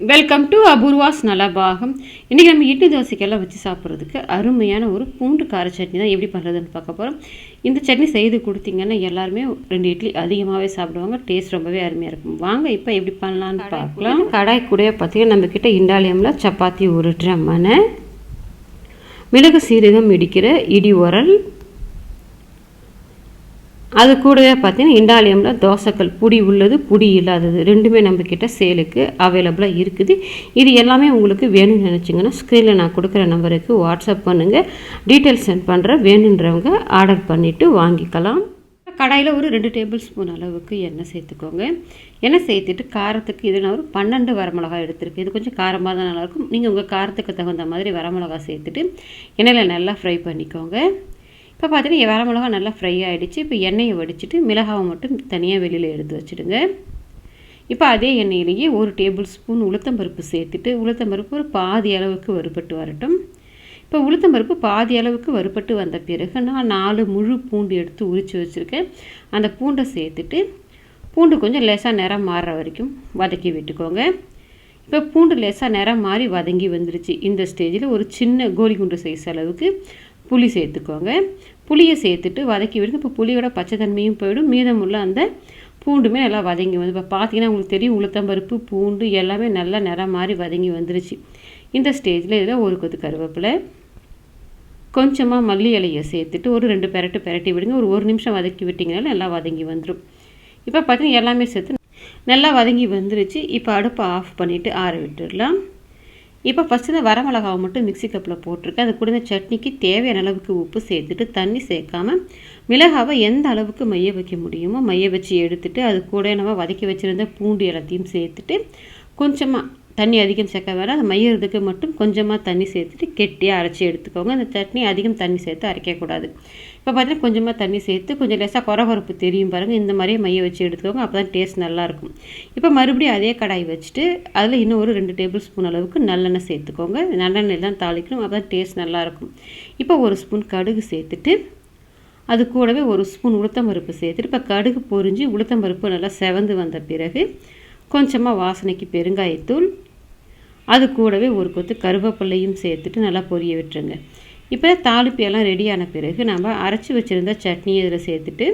Welcome to Apoorva's Nalabagam இன்றைக்கி நம்ம இட்லி தோசைக்கெல்லாம் வச்சு சாப்பிட்றதுக்கு அருமையான ஒரு பூண்டு கார சட்னி தான் எப்படி பண்ணுறதுன்னு பார்க்க போகிறோம் இந்த சட்னி செய்து கொடுத்தீங்கன்னா எல்லாருமே ரெண்டு இட்லி அதிகமாகவே சாப்பிடுவாங்க. டேஸ்ட் ரொம்பவே அருமையாக இருக்கும். வாங்க இப்போ எப்படி பண்ணலான்னு பார்க்கலாம். கடாய் கூட பார்த்தீங்கன்னா நம்மக்கிட்ட இண்டாலியமில் சப்பாத்தி உருட்டுற மனை மிளகு சீரகம் இடிக்கிற இடி உரல் அது கூடவே பார்த்தீங்கன்னா இண்டாலியமில் தோசைக்கல் புடி உள்ளது புடி இல்லாதது. ரெண்டுமே நம்மக்கிட்ட சேலுக்கு அவைலபிளாக இருக்குது. இது எல்லாமே உங்களுக்கு வேணும்னு நினச்சிங்கன்னா ஸ்க்ரீனில் நான் கொடுக்குற நம்பருக்கு வாட்ஸ்அப் பண்ணுங்கள் டீட்டெயில்ஸ் சென்ட் பண்ணுறேன் வேணுன்றவங்க ஆர்டர் பண்ணிவிட்டு வாங்கிக்கலாம். கடாயில் ஒரு ரெண்டு டேபிள் ஸ்பூன் அளவுக்கு எண்ணெய் சேர்த்துக்கோங்க. எண்ணெய் சேர்த்துட்டு காரத்துக்கு இது நான் ஒரு பன்னெண்டு வரமிளகா எடுத்திருக்கேன். இது கொஞ்சம் காரமாக தான் நல்லாயிருக்கும். நீங்கள் உங்கள் காரத்துக்கு தகுந்த மாதிரி வரமிளகா சேர்த்துட்டு எண்ணெயில் நல்லா ஃப்ரை பண்ணிக்கோங்க. இப்போ பார்த்தீங்கன்னா வேற மிளகா நல்லா ஃப்ரை ஆகிடுச்சு இப்போ எண்ணெயை வடிச்சிட்டு மிளகாவை மட்டும் தனியாக வெளியில் எடுத்து வச்சுடுங்க. இப்போ அதே எண்ணெயிலேயே ஒரு டேபிள் ஸ்பூன் உளுத்தம்பருப்பு சேர்த்துட்டு உளுத்தம்பருப்பு ஒரு பாதி அளவுக்கு வறுபட்டு வரட்டும். இப்போ உளுத்தம்பருப்பு பாதி அளவுக்கு வறுபட்டு வந்த பிறகு நான் நாலு முழு பூண்டு எடுத்து உரித்து வச்சுருக்கேன். அந்த பூண்டை சேர்த்துட்டு பூண்டு கொஞ்சம் லேசாக நிறம் மாறுற வரைக்கும் வதக்கி விட்டுக்கோங்க. இப்போ பூண்டு லேசாக நிறம் மாறி வதங்கி வந்துருச்சு. இந்த ஸ்டேஜில் ஒரு சின்ன கோலி குண்டு சைஸ் அளவுக்கு புளி சேர்த்துக்கோங்க. புளியை சேர்த்துட்டு வதக்கி விடுங்க. இப்போ புளியோட பச்சைத்தன்மையும் போயிடும். மீதமுள்ள அந்த பூண்டுமே நல்லா வதங்கி வந்து இப்போ பார்த்தீங்கன்னா உங்களுக்கு தெரியும் உளுத்தம்பருப்பு பூண்டு எல்லாமே நல்லா நிறம் மாதிரி வதங்கி வந்துருச்சு. இந்த ஸ்டேஜில் இதில் ஒரு கொத்து கருவேப்பிலை கொஞ்சமாக மல்லி இலையை சேர்த்துட்டு ஒரு ரெண்டு பெரட்டு பெரட்டி விடுங்க. ஒரு ஒரு நிமிஷம் வதக்கி விட்டிங்கனாலும் நல்லா வதங்கி வந்துடும் இப்போ பார்த்தீங்கன்னா எல்லாமே சேர்த்து நல்லா வதங்கி வந்துருச்சு. இப்போ அடுப்பை ஆஃப் பண்ணிவிட்டு ஆற விட்டுடலாம். இப்போ ஃபஸ்ட்டு இந்த வரமிளகாவை மட்டும் மிக்சி கப்பில் போட்டிருக்கேன். அது கூட இந்த சட்னிக்கு தேவையான அளவுக்கு உப்பு சேர்த்துட்டு தண்ணி சேர்க்காம மிளகாவை எந்த அளவுக்கு மைய வைக்க முடியுமோ மைய வச்சு எடுத்துட்டு அது கூட நம்ம வதக்கி வச்சுருந்த பூண்டு எல்லாத்தையும் சேர்த்துட்டு கொஞ்சமாக தண்ணி அதிகம் சேர்க்க வேணாம் அது மையறதுக்கு மட்டும் கொஞ்சமாக தண்ணி சேர்த்துட்டு கெட்டியாக அரைச்சி எடுத்துக்கோங்க. அந்த சட்னி அதிகம் தண்ணி சேர்த்து அரைக்கக்கூடாது இப்போ பார்த்தீங்கன்னா கொஞ்சமாக தண்ணி சேர்த்து கொஞ்சம் லேசாக குறகுறப்பு தெரியும் பாருங்கள் இந்த மாதிரியே மைய வச்சு எடுத்துக்கோங்க. அப்போ தான் டேஸ்ட் நல்லாயிருக்கும் இப்போ மறுபடியும் அதே கடாய் வச்சுட்டு அதில் இன்னும் ஒரு ரெண்டு டேபிள் ஸ்பூன் அளவுக்கு நல்லெண்ணெய் சேர்த்துக்கோங்க. நல்லெண்ணெய் தான் தாளிக்கணும். அப்போ தான் டேஸ்ட் நல்லாயிருக்கும் இப்போ ஒரு ஸ்பூன் கடுகு சேர்த்துட்டு அது கூடவே ஒரு ஸ்பூன் உளுத்தம்பருப்பு சேர்த்துட்டு இப்போ கடுகு பொறிஞ்சு உளுத்தம்பருப்பு நல்லா செவந்து வந்த பிறகு கொஞ்சமாக வாசனைக்கு பெருங்காயத்தூள் அது கூடவே ஒரு கொத்து கருவேப்பிள்ளையும் சேர்த்துட்டு நல்லா பொரிய விட்டுருங்க. இப்போ தாளிப்பு எல்லாம் ரெடியான பிறகு நம்ம அரைச்சி வச்சுருந்த சட்னியை இதில் சேர்த்துட்டு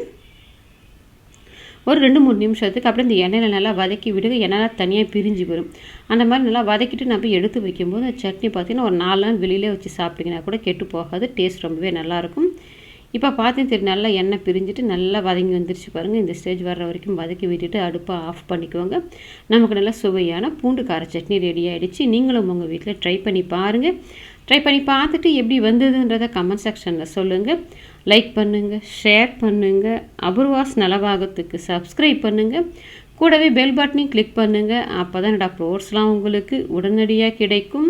ஒரு ரெண்டு மூணு நிமிஷத்துக்கு அப்படியே இந்த எண்ணெயில் நல்லா வதக்கி விடுங்க. எண்ணெய் தனியாக பிரிஞ்சு வரும். அந்த மாதிரி நல்லா வதக்கிட்டு நம்ம எடுத்து வைக்கும்போது அந்த சட்னி பார்த்திங்கன்னா ஒரு நாலு நாள் வெளியிலே வச்சு சாப்பிட்டிங்கன்னா கூட கெட்டு போகாது. டேஸ்ட் ரொம்பவே நல்லாயிருக்கும் இப்போ பார்த்தேன் தெரியும் நல்லா எண்ணெய் பிரிஞ்சுட்டு நல்லா வதங்கி வந்துருச்சு பாருங்கள் இந்த ஸ்டேஜ் வர்ற வரைக்கும் வதக்கி விட்டுட்டு அடுப்பை ஆஃப் பண்ணிக்கோங்க. நமக்கு நல்லா சுவையான பூண்டு கார சட்னி ரெடி ஆகிடுச்சு நீங்களும் உங்கள் வீட்டில் ட்ரை பண்ணி பாருங்கள் ட்ரை பண்ணி பார்த்துட்டு எப்படி வந்ததுன்றதை கமெண்ட் செக்ஷனில் சொல்லுங்கள் லைக் பண்ணுங்கள் ஷேர் பண்ணுங்கள் அபூர்வாஸ் நலவாகத்துக்கு சப்ஸ்கிரைப் பண்ணுங்கள் கூடவே பெல் பட்டனையும் கிளிக் பண்ணுங்கள் அப்போ தான் என்னோடய ப்ரோட்ஸ்லாம் உங்களுக்கு உடனடியாக கிடைக்கும்.